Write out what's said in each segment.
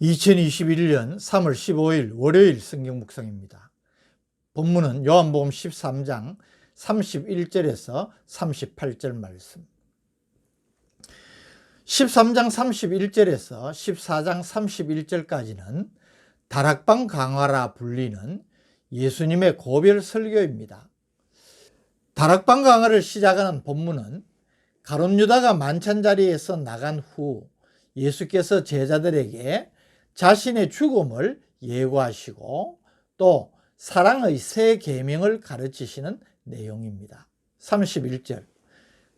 2021년 3월 15일 월요일 성경 묵상입니다. 본문은 요한복음 13장 31절에서 38절 말씀. 13장 31절에서 14장 31절까지는 다락방 강화라 불리는 예수님의 고별 설교입니다. 다락방 강화를 시작하는 본문은 가론 유다가 만찬 자리에서 나간 후 예수께서 제자들에게 자신의 죽음을 예고하시고 또 사랑의 새 계명을 가르치시는 내용입니다. 31절.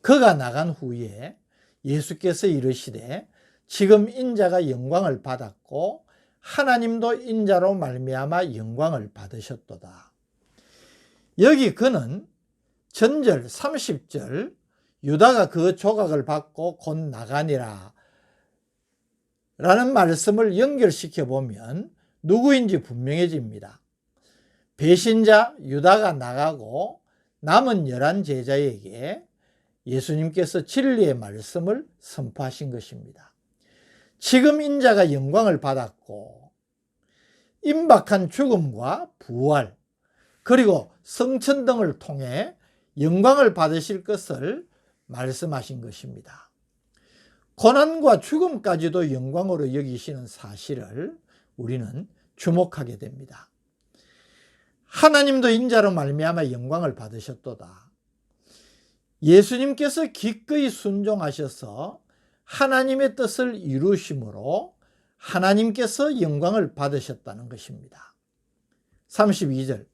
그가 나간 후에 예수께서 이르시되 지금 인자가 영광을 받았고 하나님도 인자로 말미암아 영광을 받으셨도다. 여기 그는 전절 30절 유다가 그 조각을 받고 곧 나가니라 라는 말씀을 연결시켜 보면 누구인지 분명해집니다. 배신자 유다가 나가고 남은 열한 제자에게 예수님께서 진리의 말씀을 선포하신 것입니다. 지금 인자가 영광을 받았고 임박한 죽음과 부활 그리고 성천 등을 통해 영광을 받으실 것을 말씀하신 것입니다. 고난과 죽음까지도 영광으로 여기시는 사실을 우리는 주목하게 됩니다. 하나님도 인자로 말미암아 영광을 받으셨도다. 예수님께서 기꺼이 순종하셔서 하나님의 뜻을 이루심으로 하나님께서 영광을 받으셨다는 것입니다. 32절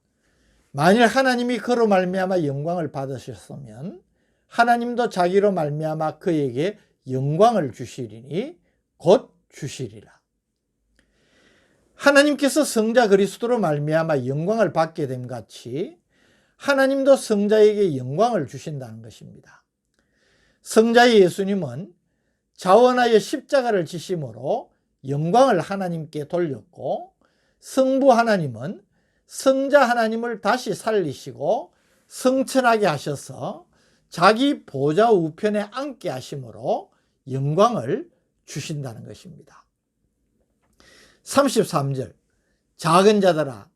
만일 하나님이 그로 말미암아 영광을 받으셨으면 하나님도 자기로 말미암아 그에게 영광을 주시리니 곧 주시리라. 하나님께서 성자 그리스도로 말미암아 영광을 받게 됨 같이 하나님도 성자에게 영광을 주신다는 것입니다. 성자의 예수님은 자원하여 십자가를 지심으로 영광을 하나님께 돌렸고 성부 하나님은 성자 하나님을 다시 살리시고 성천하게 하셔서 자기 보좌 우편에 앉게 하심으로 영광을 주신다는 것입니다. 33절 작은 자들아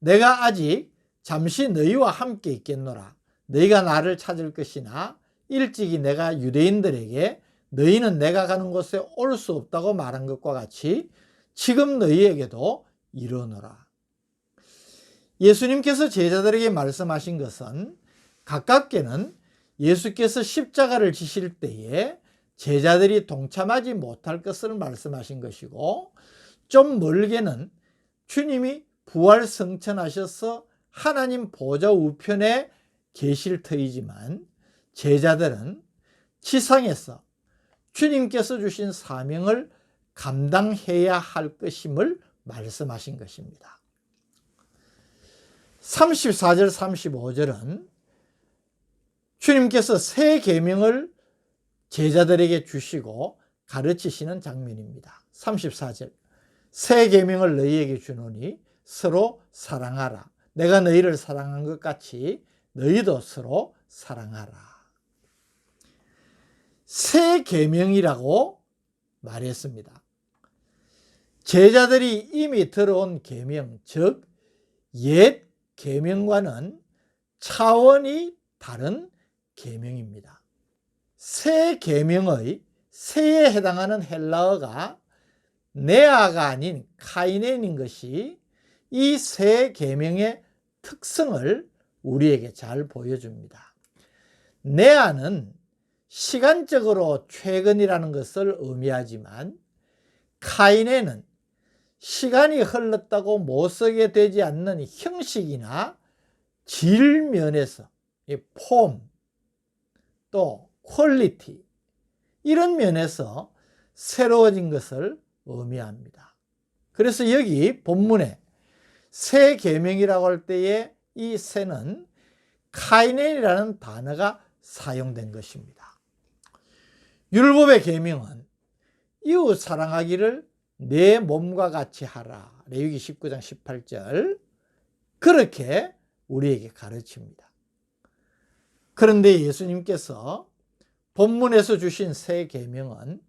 내가 아직 잠시 너희와 함께 있겠노라 너희가 나를 찾을 것이나 일찍이 내가 유대인들에게 너희는 내가 가는 곳에 올 수 없다고 말한 것과 같이 지금 너희에게도 이르노라 예수님께서 제자들에게 말씀하신 것은 가깝게는 예수께서 십자가를 지실 때에 제자들이 동참하지 못할 것을 말씀하신 것이고 좀 멀게는 주님이 부활 성천하셔서 하나님 보좌 우편에 계실 터이지만 제자들은 지상에서 주님께서 주신 사명을 감당해야 할 것임을 말씀하신 것입니다. 34절 35절은 주님께서 새 계명을 제자들에게 주시고 가르치시는 장면입니다. 34절 새 계명을 너희에게 주노니 서로 사랑하라. 내가 너희를 사랑한 것 같이 너희도 서로 사랑하라. 새 계명이라고 말했습니다. 제자들이 이미 들어온 계명, 즉 옛 계명과는 차원이 다른 계명입니다. 새 계명의 새에 해당하는 헬라어가 네아가 아닌 카이넨인 것이 이 새 계명의 특성을 우리에게 잘 보여줍니다. 네아는 시간적으로 최근이라는 것을 의미하지만 카이넨은 시간이 흘렀다고 못 쓰게 되지 않는 형식이나 질 면에서 폼, 또 퀄리티 이런 면에서 새로워진 것을 의미합니다. 그래서 여기 본문에 새 계명이라고 할 때에 이 새는 카이넨이라는 단어가 사용된 것입니다. 율법의 계명은 이웃 사랑하기를 내 몸과 같이 하라. 레위기 19장 18절. 그렇게 우리에게 가르칩니다. 그런데 예수님께서 본문에서 주신 새 계명은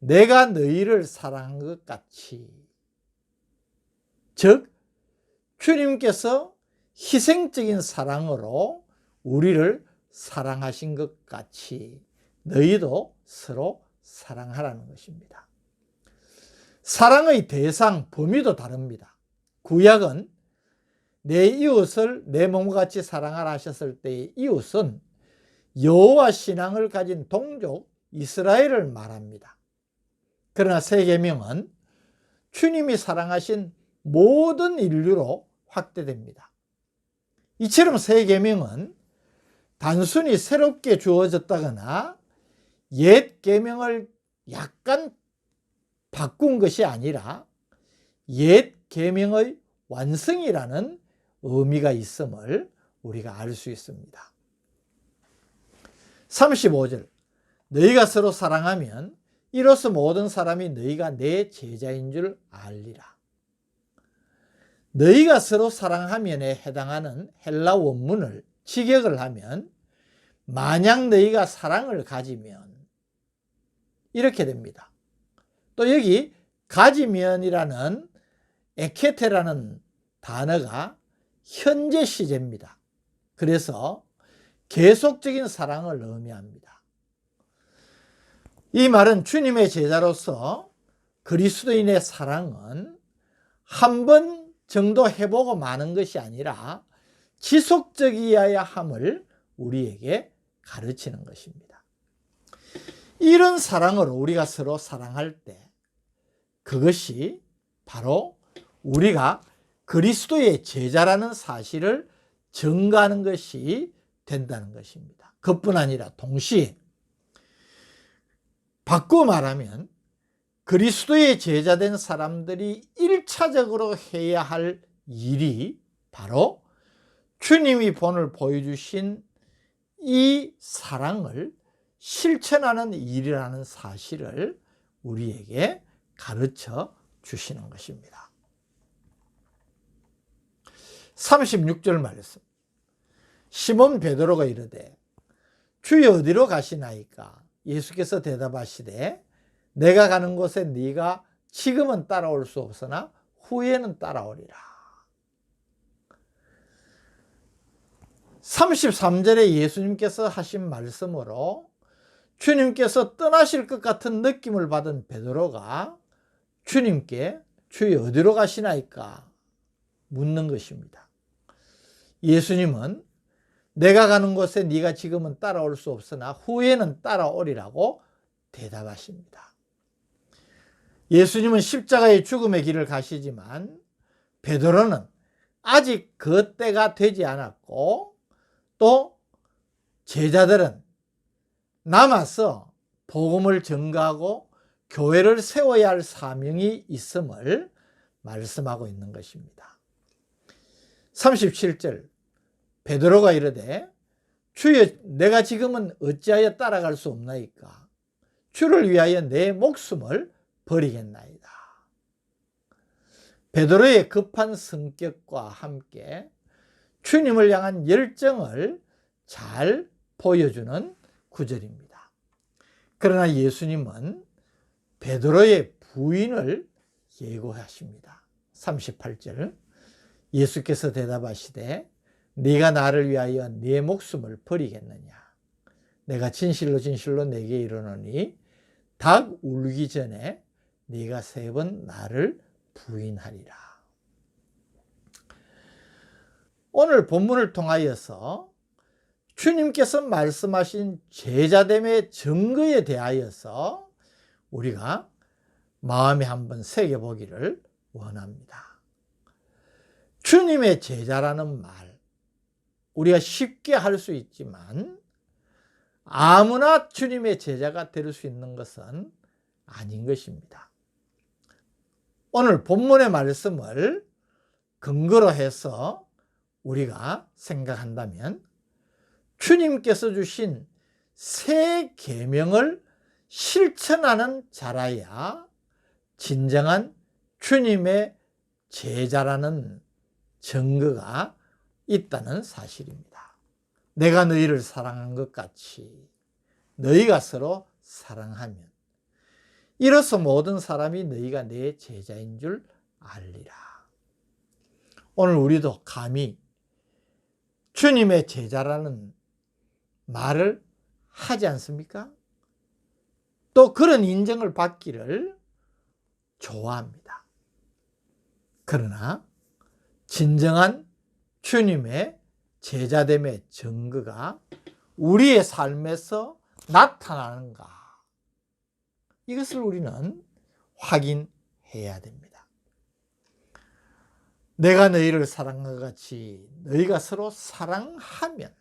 내가 너희를 사랑한 것 같이. 즉, 주님께서 희생적인 사랑으로 우리를 사랑하신 것 같이 너희도 서로 사랑하라는 것입니다. 사랑의 대상, 범위도 다릅니다. 구약은 내 이웃을 내 몸과 같이 사랑하라 하셨을 때의 이웃은 여호와 신앙을 가진 동족 이스라엘을 말합니다. 그러나 세계명은 주님이 사랑하신 모든 인류로 확대됩니다. 이처럼 세계명은 단순히 새롭게 주어졌다거나 옛 계명을 약간 바꾼 것이 아니라 옛 계명의 완성이라는 의미가 있음을 우리가 알 수 있습니다. 35절 너희가 서로 사랑하면 이로써 모든 사람이 너희가 내 제자인 줄 알리라. 너희가 서로 사랑하면에 해당하는 헬라 원문을 직역을 하면 만약 너희가 사랑을 가지면 이렇게 됩니다. 또 여기 가지면이라는 에케테라는 단어가 현재 시제입니다. 그래서 계속적인 사랑을 의미합니다. 이 말은 주님의 제자로서 그리스도인의 사랑은 한 번 정도 해보고 마는 것이 아니라 지속적이어야 함을 우리에게 가르치는 것입니다. 이런 사랑으로 우리가 서로 사랑할 때 그것이 바로 우리가 그리스도의 제자라는 사실을 증가하는 것이 된다는 것입니다. 그뿐 아니라 동시에 바꿔 말하면 그리스도의 제자된 사람들이 1차적으로 해야 할 일이 바로 주님이 본을 보여주신 이 사랑을 실천하는 일이라는 사실을 우리에게 가르쳐 주시는 것입니다. 36절 말씀. 시몬 베드로가 이르되 주여 어디로 가시나이까? 예수께서 대답하시되 내가 가는 곳에 네가 지금은 따라올 수 없으나 후에는 따라오리라. 33절에 예수님께서 하신 말씀으로 주님께서 떠나실 것 같은 느낌을 받은 베드로가 주님께 주여 어디로 가시나이까 묻는 것입니다. 예수님은 내가 가는 곳에 네가 지금은 따라올 수 없으나 후에는 따라오리라고 대답하십니다. 예수님은 십자가의 죽음의 길을 가시지만 베드로는 아직 그 때가 되지 않았고 또 제자들은 남아서 복음을 전가하고 교회를 세워야 할 사명이 있음을 말씀하고 있는 것입니다. 37절 베드로가 이르되 주여 내가 지금은 어찌하여 따라갈 수 없나이까 주를 위하여 내 목숨을 버리겠나이다. 베드로의 급한 성격과 함께 주님을 향한 열정을 잘 보여주는 구절입니다. 그러나 예수님은 베드로의 부인을 예고하십니다. 38절 예수께서 대답하시되 네가 나를 위하여 네 목숨을 버리겠느냐 내가 진실로 진실로 내게 이르노니 닭 울기 전에 네가 세 번 나를 부인하리라. 오늘 본문을 통하여서 주님께서 말씀하신 제자됨의 증거에 대하여서 우리가 마음에 한번 새겨보기를 원합니다. 주님의 제자라는 말, 우리가 쉽게 할 수 있지만 아무나 주님의 제자가 될 수 있는 것은 아닌 것입니다. 오늘 본문의 말씀을 근거로 해서 우리가 생각한다면 주님께서 주신 새 계명을 실천하는 자라야 진정한 주님의 제자라는 증거가 있다는 사실입니다. 내가 너희를 사랑한 것 같이 너희가 서로 사랑하면 이로써 모든 사람이 너희가 내 제자인 줄 알리라. 오늘 우리도 감히 주님의 제자라는 말을 하지 않습니까? 또 그런 인정을 받기를 좋아합니다. 그러나 진정한 주님의 제자됨의 증거가 우리의 삶에서 나타나는가? 이것을 우리는 확인해야 됩니다. 내가 너희를 사랑한 것 같이 너희가 서로 사랑하면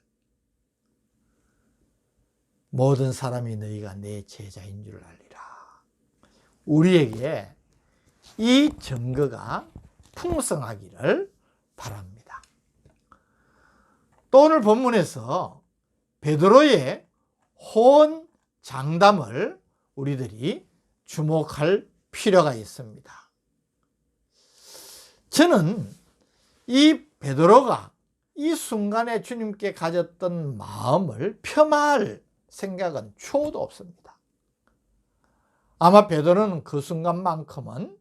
모든 사람이 너희가 내 제자인 줄 알리라. 우리에게 이 증거가 풍성하기를 바랍니다. 또 오늘 본문에서 베드로의 호언 장담을 우리들이 주목할 필요가 있습니다. 저는 이 베드로가 이 순간에 주님께 가졌던 마음을 폄하할 생각은 초도 없습니다. 아마 베드로는 그 순간만큼은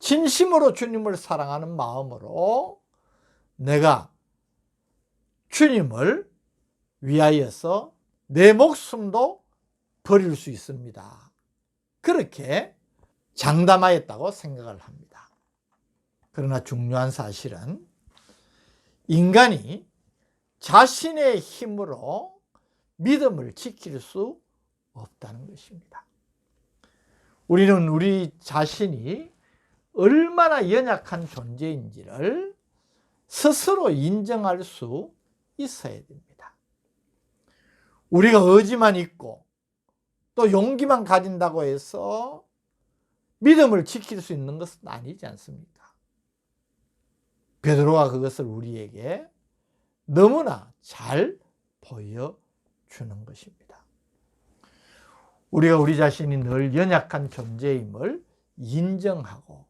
진심으로 주님을 사랑하는 마음으로 내가 주님을 위하여서 내 목숨도 버릴 수 있습니다. 그렇게 장담하였다고 생각을 합니다. 그러나 중요한 사실은 인간이 자신의 힘으로 믿음을 지킬 수 없다는 것입니다. 우리는 우리 자신이 얼마나 연약한 존재인지를 스스로 인정할 수 있어야 됩니다. 우리가 의지만 있고 또 용기만 가진다고 해서 믿음을 지킬 수 있는 것은 아니지 않습니까? 베드로가 그것을 우리에게 너무나 잘 보여주는 것입니다. 우리가 우리 자신이 늘 연약한 존재임을 인정하고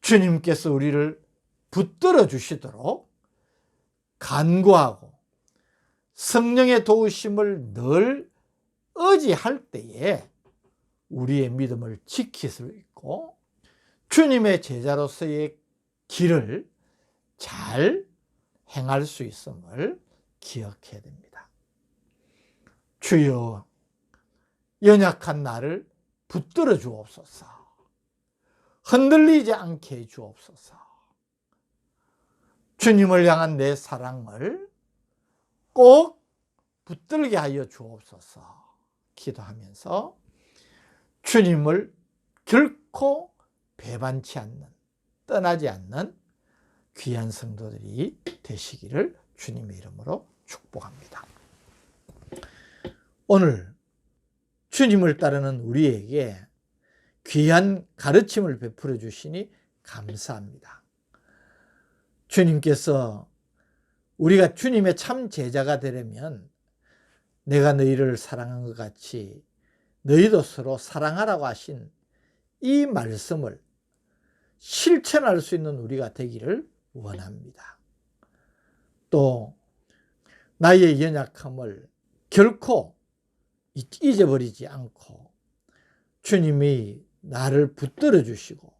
주님께서 우리를 붙들어 주시도록 간구하고 성령의 도우심을 늘 의지할 때에 우리의 믿음을 지킬 수 있고 주님의 제자로서의 길을 잘 행할 수 있음을 기억해야 됩니다. 주여 연약한 나를 붙들어 주옵소서. 흔들리지 않게 해 주옵소서. 주님을 향한 내 사랑을 꼭 붙들게 하여 주옵소서. 기도하면서 주님을 결코 배반치 않는, 떠나지 않는 귀한 성도들이 되시기를 주님의 이름으로 축복합니다. 오늘 주님을 따르는 우리에게 귀한 가르침을 베풀어 주시니 감사합니다. 주님께서 우리가 주님의 참 제자가 되려면 내가 너희를 사랑한 것 같이 너희도 서로 사랑하라고 하신 이 말씀을 실천할 수 있는 우리가 되기를 원합니다. 또 나의 연약함을 결코 잊어버리지 않고 주님이 나를 붙들어 주시고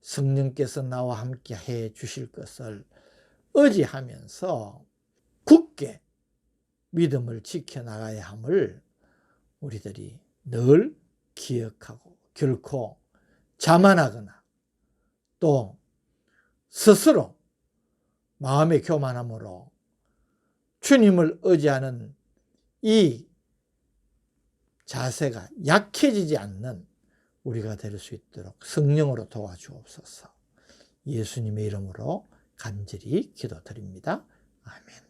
성령께서 나와 함께 해 주실 것을 의지하면서 굳게 믿음을 지켜나가야 함을 우리들이 늘 기억하고 결코 자만하거나 또 스스로 마음의 교만함으로 주님을 의지하는 이 자세가 약해지지 않는 우리가 될 수 있도록 성령으로 도와주옵소서. 예수님의 이름으로 간절히 기도드립니다. 아멘.